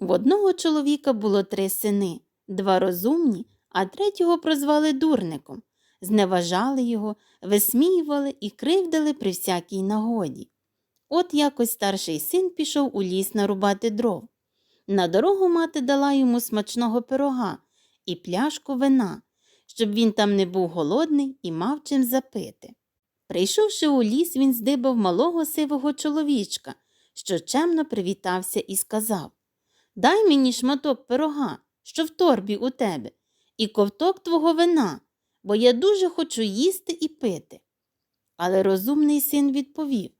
В одного чоловіка було три сини, два розумні, а третього прозвали дурником. Зневажали його, висміювали і кривдили при всякій нагоді. От якось старший син пішов у ліс нарубати дров. На дорогу мати дала йому смачного пирога і пляшку вина, щоб він там не був голодний і мав чим запити. Прийшовши у ліс, він здибав малого сивого чоловічка, що чемно привітався і сказав Дай мені шматок пирога, що в торбі у тебе, і ковток твого вина, бо я дуже хочу їсти і пити. Але розумний син відповів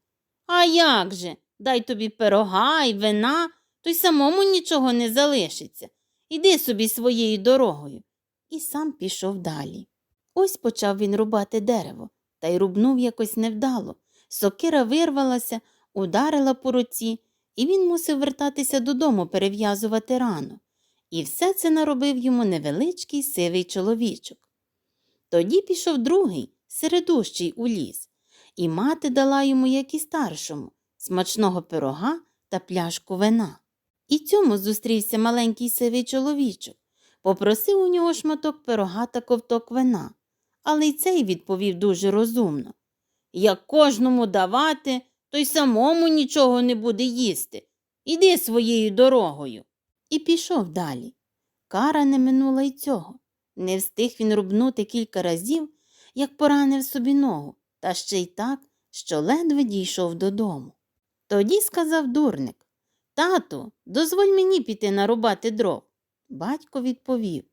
А як же? Дай тобі пирога і вина, то й самому нічого не залишиться. Іди собі своєю дорогою. І сам пішов далі. Ось почав він рубати дерево, та й рубнув якось невдало. Сокира вирвалася, ударила по руці, і він мусив вертатися додому перев'язувати рану. І все це наробив йому невеличкий сивий чоловічок. Тоді пішов другий, середущий у ліс, і мати дала йому, як і старшому, смачного пирога та пляшку вина. І цьому зустрівся маленький сивий чоловічок, попросив у нього шматок пирога та ковток вина, але й цей відповів дуже розумно. Як кожному давати, то й самому нічого не буде їсти. Іди своєю дорогою. І пішов далі. Кара не минула й цього. Не встиг він рубнути кілька разів, як поранив собі ногу, та ще й так, що ледве дійшов додому. Тоді сказав дурник Тату, дозволь мені піти нарубати дров. Батько відповів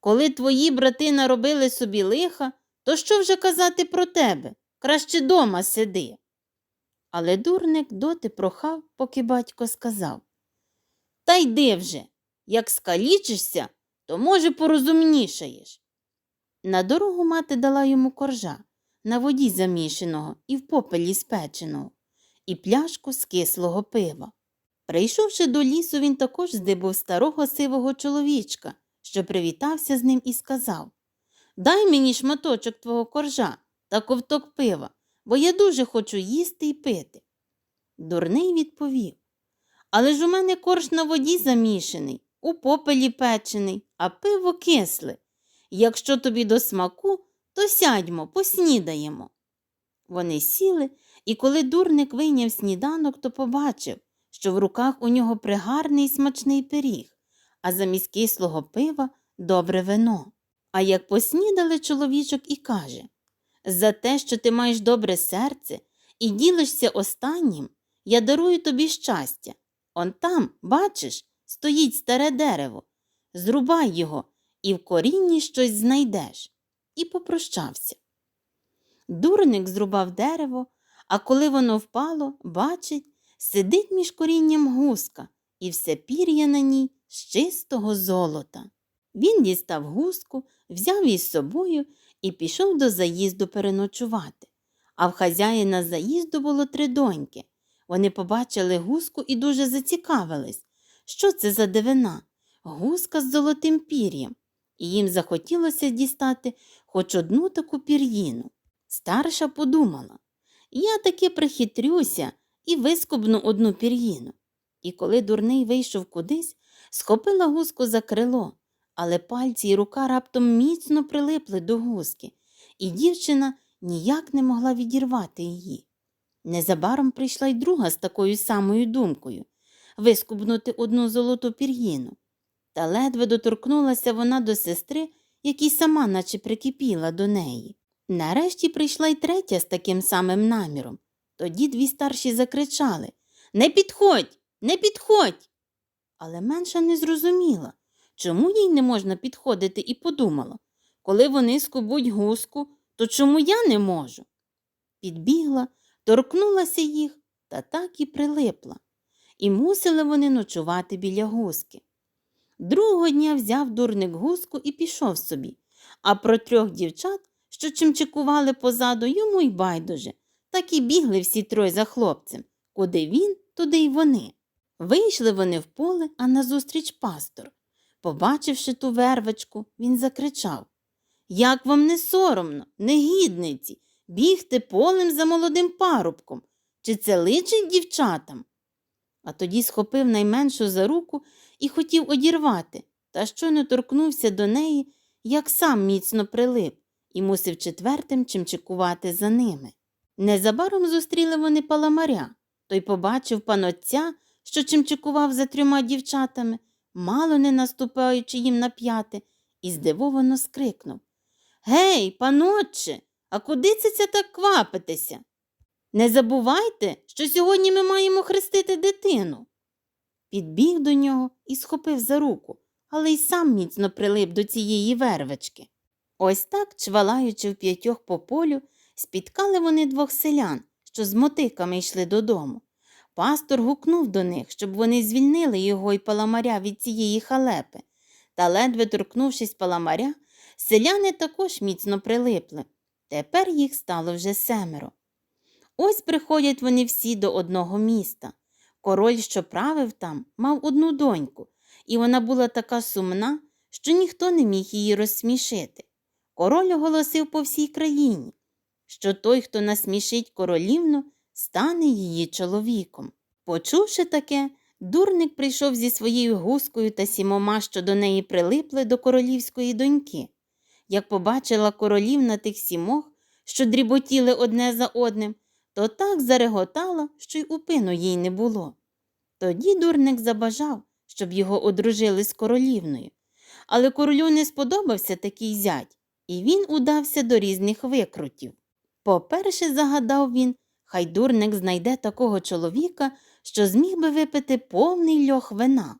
Коли твої брати наробили собі лиха, то що вже казати про тебе? Краще дома сиди. Але дурник доти прохав, поки батько сказав Та йди вже, як скалічишся, то, може, порозумнішаєш. На дорогу мати дала йому коржа, на воді замішаного і в попелі спеченого, і пляшку з кислого пива. Прийшовши до лісу, він також здибав старого сивого чоловічка, що привітався з ним і сказав Дай мені шматочок твого коржа та ковток пива, бо я дуже хочу їсти і пити. Дурний відповів Але ж у мене корж на воді замішаний, у попелі печений, а пиво кисле. Якщо тобі до смаку, то сядьмо, поснідаємо. Вони сіли, і коли дурник вийняв сніданок, то побачив, що в руках у нього пригарний смачний пиріг, а замість кислого пива добре вино. А як поснідали чоловічок і каже За те, що ти маєш добре серце і ділишся останнім, я дарую тобі щастя. Он там, бачиш, стоїть старе дерево. Зрубай його і в корінні щось знайдеш. І попрощався. Дурник зрубав дерево, а коли воно впало, бачить, сидить між корінням гуска, і все пір'я на ній з чистого золота. Він дістав гуску, взяв із собою і пішов до заїзду переночувати. А в хазяїна заїзду було три доньки. Вони побачили гуску і дуже зацікавились. Що це за дивина? Гуска з золотим пір'ям. І їм захотілося дістати хоч одну таку пір'їну. Старша подумала я таки прихитрюся і вискубну одну пір'їну. І коли дурний вийшов кудись, схопила гуску за крило, але пальці й рука раптом міцно прилипли до гуски, і дівчина ніяк не могла відірвати її. Незабаром прийшла й друга з такою самою думкою вискубнути одну золоту пір'їну. Та ледве доторкнулася вона до сестри, якій сама наче прикипіла до неї. Нарешті прийшла й третя з таким самим наміром. Тоді дві старші закричали Не підходь, не підходь. Але менша не зрозуміла, чому їй не можна підходити, і подумала коли вони скубуть гуску, то чому я не можу? Підбігла, торкнулася їх та так і прилипла. І мусили вони ночувати біля гуски. Другого дня взяв дурник гуску і пішов собі, а про трьох дівчат, що чимчикували позаду, йому й байдуже, так і бігли всі троє за хлопцем. Куди він, туди й вони. Вийшли вони в поле, а назустріч пастор. Побачивши ту вервочку, він закричав Як вам не соромно, негідниці, бігти полем за молодим парубком? Чи це личить дівчатам? А тоді схопив найменшу за руку і хотів одірвати, та щойно торкнувся до неї, як сам міцно прилип, і мусив четвертим чимчикувати за ними. Незабаром зустріли вони паламаря. Той побачив панотця, що чимчикував за трьома дівчатами, мало не наступаючи їм на п'яти, і здивовано скрикнув Гей, панотче, а куди це це так квапитеся? Не забувайте, що сьогодні ми маємо хрестити дитину. Підбіг до нього і схопив за руку, але й сам міцно прилип до цієї вервички. Ось так, чвалаючи в п'ятьох по полю, спіткали вони двох селян, що з мотиками йшли додому. Пастор гукнув до них, щоб вони звільнили його й паламаря від цієї халепи. Та, ледве торкнувшись паламаря, селяни також міцно прилипли. Тепер їх стало вже семеро. Ось приходять вони всі до одного міста. Король, що правив там, мав одну доньку, і вона була така сумна, що ніхто не міг її розсмішити. Король оголосив по всій країні, що той, хто насмішить королівну, стане її чоловіком. Почувши таке, дурник прийшов зі своєю гускою та сімома, що до неї прилипли до королівської доньки. Як побачила королівна тих сімох, що дріботіли одне за одним, то так зареготала, що й упину їй не було. Тоді дурник забажав, щоб його одружили з королівною. Але королю не сподобався такий зять, і він удався до різних викрутів. По-перше, загадав він, хай дурник знайде такого чоловіка, що зміг би випити повний льох вина.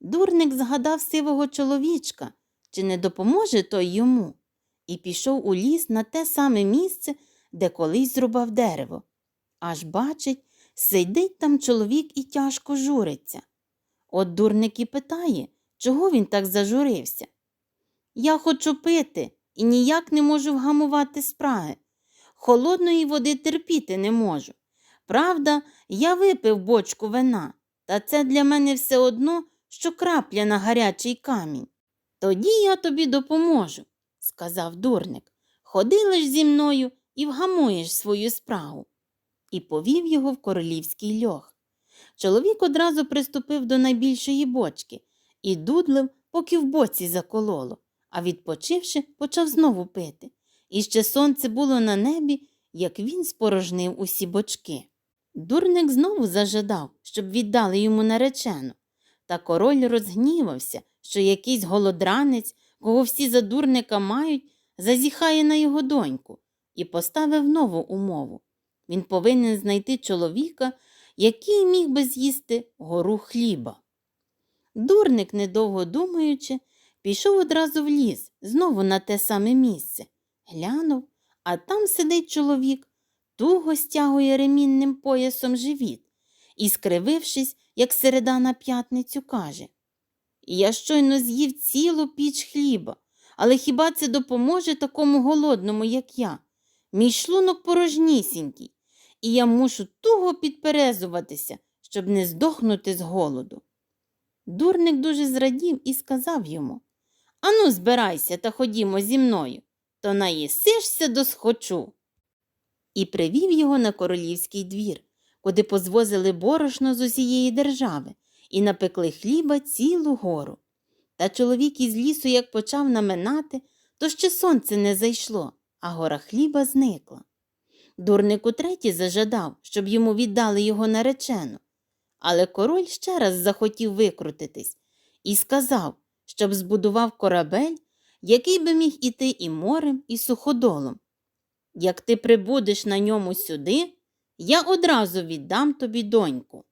Дурник згадав сивого чоловічка, чи не допоможе той йому, і пішов у ліс на те саме місце, де колись зрубав дерево. Аж бачить, сидить там чоловік і тяжко журиться. От дурник і питає, чого він так зажурився. Я хочу пити і ніяк не можу вгамувати спраги. Холодної води терпіти не можу. Правда, я випив бочку вина, та це для мене все одно, що крапля на гарячий камінь. Тоді я тобі допоможу, сказав дурник. Ходи лиш зі мною і вгамуєш свою спрагу. І повів його в королівський льох. Чоловік одразу приступив до найбільшої бочки і дудлив, поки в боці закололо, а відпочивши, почав знову пити. І ще сонце було на небі, як він спорожнив усі бочки. Дурник знову зажадав, щоб віддали йому наречену. Та король розгнівався, що якийсь голодранець, кого всі за дурника мають, зазіхає на його доньку, і поставив нову умову. Він повинен знайти чоловіка, який міг би з'їсти гору хліба. Дурник, недовго думаючи, пішов одразу в ліс, знову на те саме місце. Глянув, а там сидить чоловік, туго стягує ремінним поясом живіт і, скривившись, як середа на п'ятницю, каже Я щойно з'їв цілу піч хліба, але хіба це допоможе такому голодному, як я? Мій шлунок порожнісінький, і я мушу туго підперезуватися, щоб не здохнути з голоду. Дурник дуже зрадів і сказав йому Ану, збирайся та ходімо зі мною, то наїсишся до схочу. І привів його на королівський двір, куди позвозили борошно з усієї держави і напекли хліба цілу гору. Та чоловік із лісу, як почав наминати, то ще сонце не зайшло, а гора хліба зникла. Дурник утретє зажадав, щоб йому віддали його наречену. Але король ще раз захотів викрутитись і сказав, щоб збудував корабель, який би міг іти і морем, і суходолом. Як ти прибудеш на ньому сюди, я одразу віддам тобі доньку.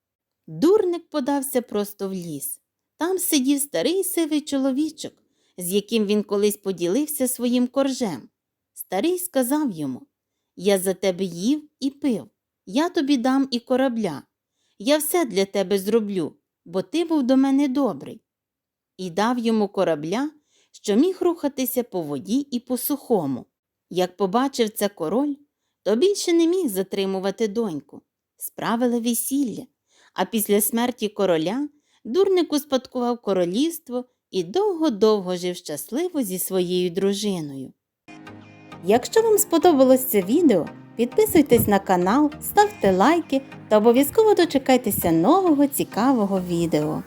Дурник подався просто в ліс. Там сидів старий сивий чоловічок, з яким він колись поділився своїм коржем. Старий сказав йому Я за тебе їв і пив, я тобі дам і корабля. Я все для тебе зроблю, бо ти був до мене добрий. І дав йому корабля, що міг рухатися по воді і по сухому. Як побачив це король, то більше не міг затримувати доньку. Справили весілля, а після смерті короля дурник успадкував королівство і довго-довго жив щасливо зі своєю дружиною. Якщо вам сподобалось це відео, підписуйтесь на канал, ставте лайки та обов'язково дочекайтеся нового цікавого відео.